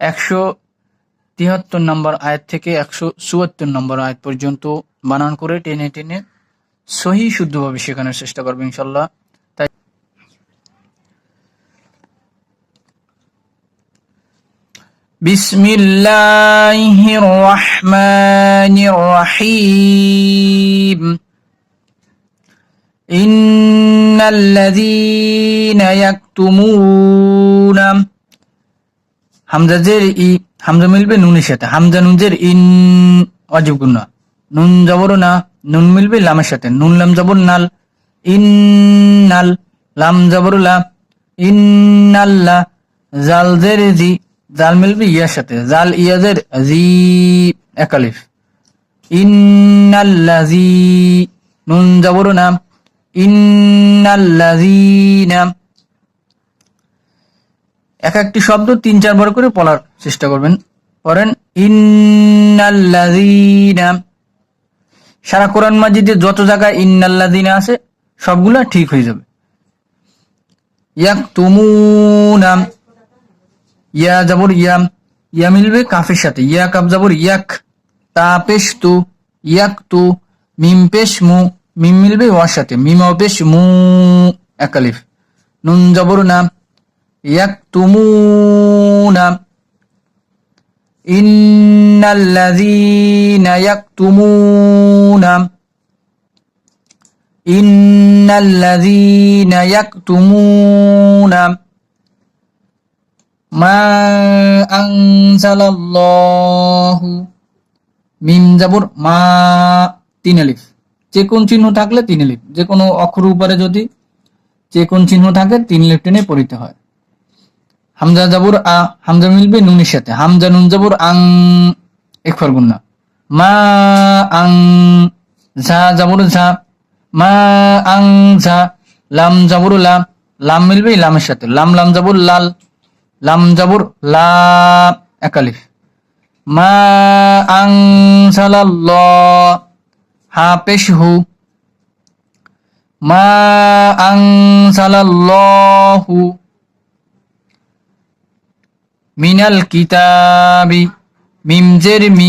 একশো তিয়াত্তর নম্বর আয়াত থেকে একশো চুয়াত্তর নম্বর আয়াত পর্যন্ত বানান করে টেনে টেনে সহি শুদ্ধভাবে শেখানোর চেষ্টা করবে ইনশাল্লাহ তাই বিসমিল্লাহির রহমানির রহিম। ইন্নাল্লাযীনা ইয়াকতুমুনা হামজাজের ই, হামজা মিলবে নুনের সাথে। হামজা নুনজের ইন অজীব গুণ নুন জবর না, নুন মিলবে লামের সাথে। নুন লাম জবর নাল, ইন নাল, লাম জবর লা, ইন নাল্লা জাল জের জি, জাল মিলবে ইয়ার সাথে। জাল ইয়াজের জি একালিফ ইন্নাল্লাজি নুন জবর না। এক একটি শব্দ তিন চারবার করে পড়ার চেষ্টা করবেন। পড়েন, ইন্নাল্লাযীনা সারা কোরআন মাজিদে যত জায়গায় ইন্নাল্লাযীনা আছে, সবগুলা ঠিক হয়ে যাবে। ইয়াকতুমুনা ইয়া যাবর ইয়াম ইয়া মিলবে কাফের সাথে। ইয়া কাপ যাবর ইয়াক তা পেশ তু ইয়াক তু মিম পেশ মু মিম মিলবে ওয়ার সাথে। মিম পেশ মু একালিফ নুন জবর না ইয়াক তুমুনা ইন্নাল্লাযীনা ইয়াকতুমুনা ইন্নাল্লাযীনা ইয়াকতুমুনা মা আনজালাল্লাহু মিম জবর মা তিন আলিফ। যে কোন চিহ্ন থাকলে তিন লিপ যে কোনো অক্ষর উপরে যদি যে কোন চিহ্ন থাকে, তিন লিপ টেনে পড়িতে হয়। হামজা জাবুর আ, হামজা মিলবে নুনের সাথে। হামজা নুন জাবুর আং এক একফার গুন্না মা আং, ঝা জাবুর ঝা, মা আং, ঝা, লাম জাবুর লাম লাম মিলবে লামের সাথে। লাম লাম জাবুর লাল, লাম জাবুর লা একালিফ মা আং সালাল্লাহ হা, পেশ, হু। মা আনসালাল্লাহু মিনাল কিতাবি, মিম জের মি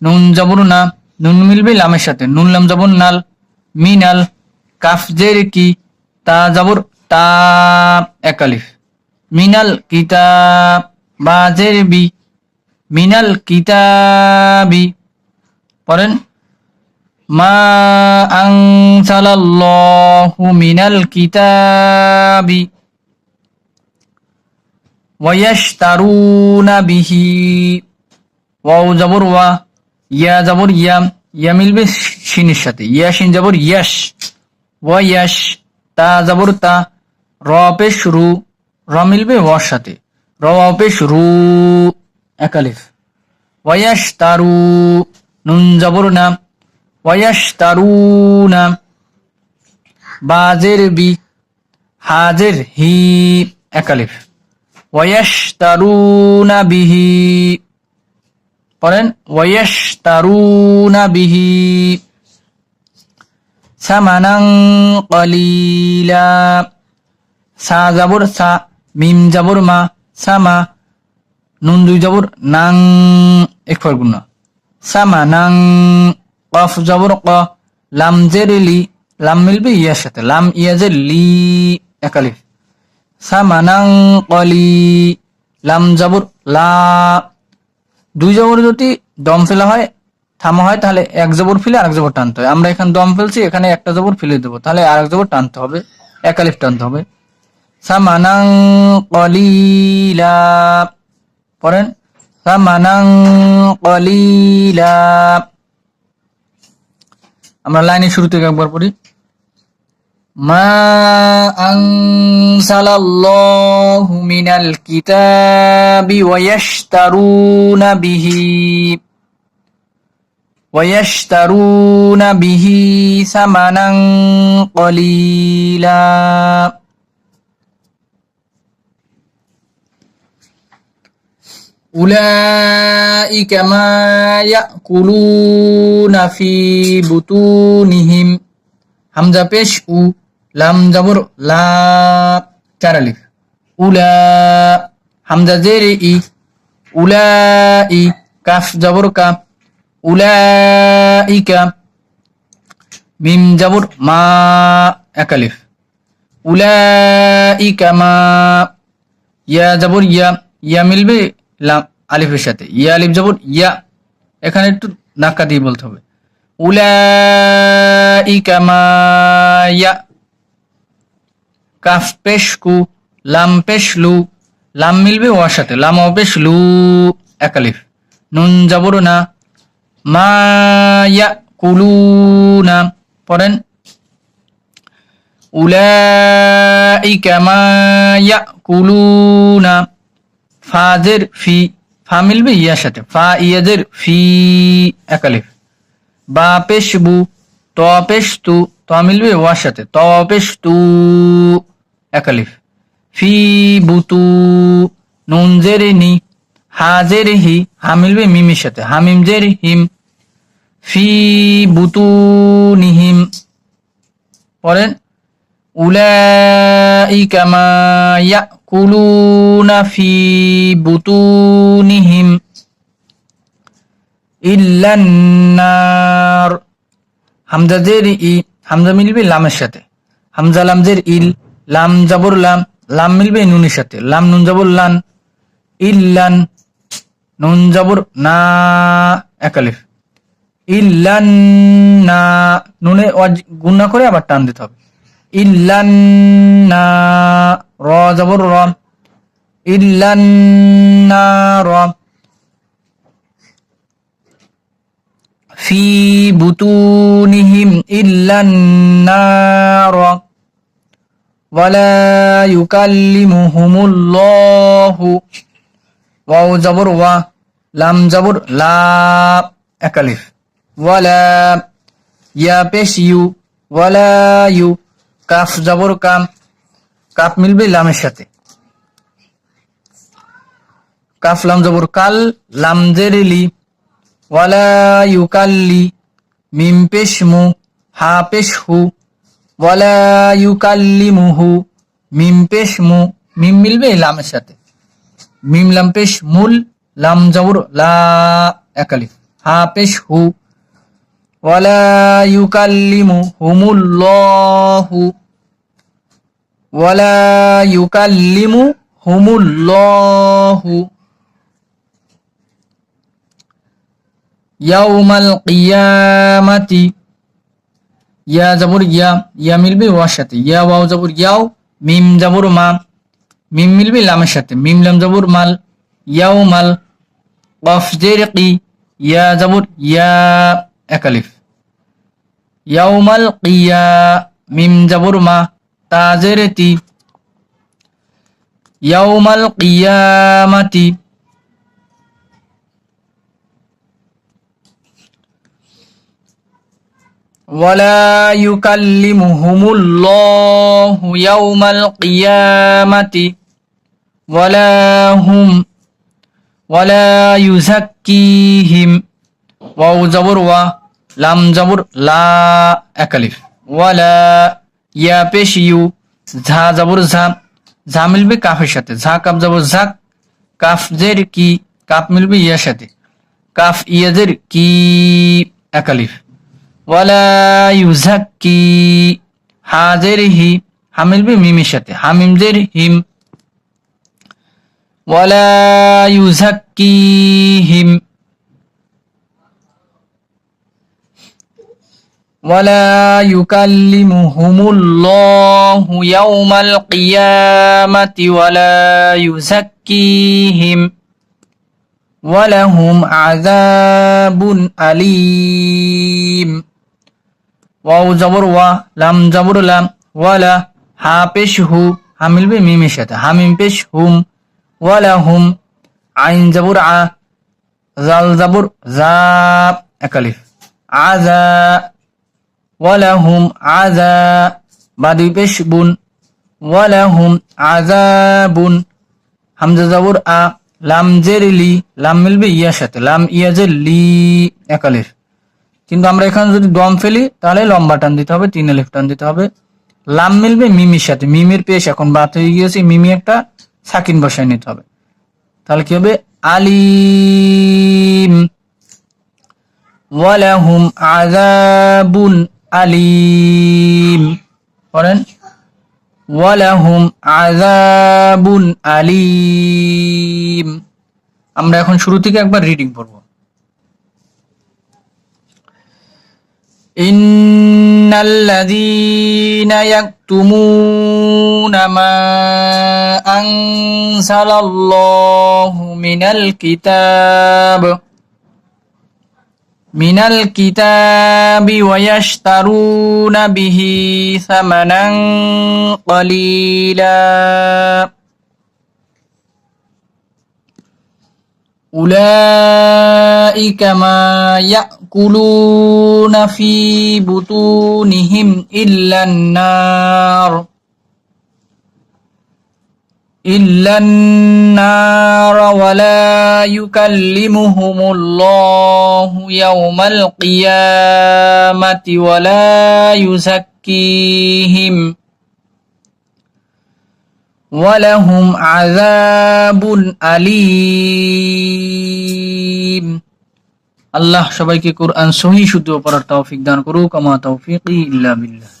নুন জবর না, নুন মিলবে লামের সাথে, নুন লাম জবর নাল, মিনাল, কাফ জের কি তা জবর তা একালিফ মিনাল কিতাব, বা জের বি মিনাল কিতাবি, পড়েন, মা আনসালাল্লাহু মিনাল কিতাবি। ওয়ায়াশতারুনা বিহি ওয়াও জবর ওয়া, ইয়া জবর ইয়া ইয়া মিলবে শিনের সাথে। ইয়া শিন জবর ইয়াশ। ওয়ায়াশ তা জবর তা, র রু, র মিলবে ওয়ার সাথে। র পেশ রু একালিফ ওয়ায়াশতারু নুন জবর না। ওয়ায়াশতারুনা বাজের বি, হাজের হি একালিফ ওয়ায়াশতারুনা বিহি। পড়েন তারুনা বিহি। সামানাং কলিলা। সা জাবর, সা, মিম জাবর, মা, সামা, নুন দুই জাবর, নাং, এক ফর গুণ নাং কফ জাবর, ক, লাম জের লি লাম মিলবে ইয়ার সাথে, লাম ইয়াজের লি একালিফ সামানাং কলি, লাম জাবর, লা। দুই জবর যদি দম ফেলা হয়, থামা হয়, তাহলে এক জবর ফেলে আরেক জবর টানতে হয়। আমরা এখানে দম ফেলছি, এখানে একটা জবর ফেলে দেবো, তাহলে আরেক জবর টানতে হবে, একালিফ টানতে হবে। সামানাং কলিলা পড়েন? সামানাং কলিলা আমরা লাইনের শুরু থেকে একবার পড়ি। ما أنزل الله من الكتاب ويشترون به ويشترون به ثمنا قليلا أولئك ما يأكلون في بطونهم. حمزة بيش লাম জাবর, লা চার আলিফ? উলা, হামজা জেরে ই উলা ই কাফ জাবর কা উলা ইকা মিম জাবর, মা, এক আলিফ। উলা ইকা মা, ইয়া জাবর, ইয়া ইয়া মিলবে লাম আলিফের সাথে। ইয়া আলিফ জাবর, ইয়া, এখানে একটু ধাক্কা দিয়ে বলতে হবে। উলাইকা মা, ইয়া কাফ পেশকু লাম পেশলু লাম মিলবে ওয়ার সাথে লাম পেশলু একালিফ। নুন যাবর না মায়া কুলু না পড়েন। উলাইকা মা ইয়া কুলুনা ফাজের ফি, ফা মিলবে ইয়ার সাথে, ফা ইয়াজের ফি, একালিফ। বা পেশ বু ত পেশ তু ত মিলবে ওয়ার সাথে, ত পেশ তু একালিফ ফি বুতু নুন জেরে নি হা জেরে হি হা মিমের সাথে হামিম জেরে হিম ফি বুতু নিহিম। পড়েন উলাইকা মা ইয়াকুলুনা ফি বুতুনিহিম ইল্লান্নার হামজা জের ই হামজা মিলবে লামের সাথে। হামজা লামজের ইল। লাম জাবর লাম লাম মিলবে নুনের সাথে। লাম নুন জাবর লান ইল্লান নুন জাবর না একালিফ ইল্লান না, নুনে গুণা করে আবার টান দিতে হবে। ইল্লান না, র জাবর র। ইল্লান না, র। ফি বুতুনিহিম ইল্লান না, র। ولا يكلمهم الله واو جبر وا লাম জবর লা একালিফ ওয়ালা ইয়া পেশ ইউ ওয়ালা ইউ কাফ জবর কাম কাফ মিলবে লামের সাথে কাফ লাম জবর কাল লাম জেরেলি ওয়ালা ইউকাল্লি মিম পেশ মু হা পেশ হু ওয়ালা ইউকাল্লিমুহু, মিম পেশ মু, মিম মিলবে লামের সাথে। মিম লাম পেশ মুল, লাম জবর, লা একালিফ হা পেশ হু। ওয়ালা ইউকাল্লিমু হুমুল্লাহু ওয়ালা ইউকাল্লিমু হুমুল্লাহু ইয়াউমাল কিয়ামাতি ইয়া জাবর ইয়া ইয়া মিলবে ওয়ার সাথে। ইয়া ওয়াও জাবর ইয়াও, মিম জাবর মা। মিম মিলবে লামের সাথে। মিম লাম জাবর মাল, ইয়াও মাল। কফ জের কি ইয়া জাবর ইয়া একালিফ ইয়াউমাল কিয়া, মিম জাবর মা তা জের তি ইয়াউমাল কিয়ামাতি। ولا يكلمهم الله يوم القيامة ولا هم ওয়ালা ইউজাক্কিহিম ওয়াও জবর ওয়া লাম জবর লা একালিফ ওয়ালা ইয়া পেশ ইউ ঝা জবর ঝা ঝা মিলবে কাফের সাথে ঝা কাপ জবর ঝাক কাফ জের কি কাফ মিলবে ইয়ার সাথে কাফ ইয়াজের কি একালিফ ওয়ালা ইউজাক্কি হাজের হি হা মিলবে মিমের সাথে হামিম জের হিম ওয়ালা ইউজাক্কিহিম ولا يكلمهم الله يوم القيامة ولا يزكيهم ولهم عذاب أليم ওয়াও জবর ওয়া, লাম জবর লাম, ওয়ালা, হা পেশ হু, হা মিলবে মিমের সাথে হামিম পেশ হুম, ওয়ালা হুম, আইন জবর আ, জাল জবর জা একালিফ আজা ওয়ালাহুম আজা বা দুই পেশ বুন ওয়ালাহুম আজাবুন হামজা জবর আ, লাম জের লি, লাম মিলবে ইয়ার সাথে, লাম ইয়াজের লি একালিফ কিন্তু আমরা এখানে যদি দম ফেলি, তাহলে লম্বা টান দিতে হবে, তিন আলিফ টান দিতে হবে। লাম মিলবে মিমির সাথে। মিমির পেশ এখন বাত হয়ে গিয়েছে, মিমি একটা সাকিন বসায় নিতে হবে। তাহলে কি হবে? আলিম। ওয়ালাহুম আযাবুন আলিম। পড়েন। ওয়ালাহুম আযাবুন আলিম। আমরা এখন শুরু থেকে একবার রিডিং পড়ব। إن الذين يكتمون ما أنزل الله من الكتاب من الكتاب ويشترون به ثمنا قليلا أولئك ما يأكلون في بطونهم إلا النار. إلا النار ولا يكلمهم الله يوم القيامة ولا يزكيهم ولهم عذاب أليم. আল্লাহ সবাইকে কোরআন সহি শুদ্ধ পড়ার তৌফিক দান করুক আমা তৌফিক ইল্লা বিল্লাহ।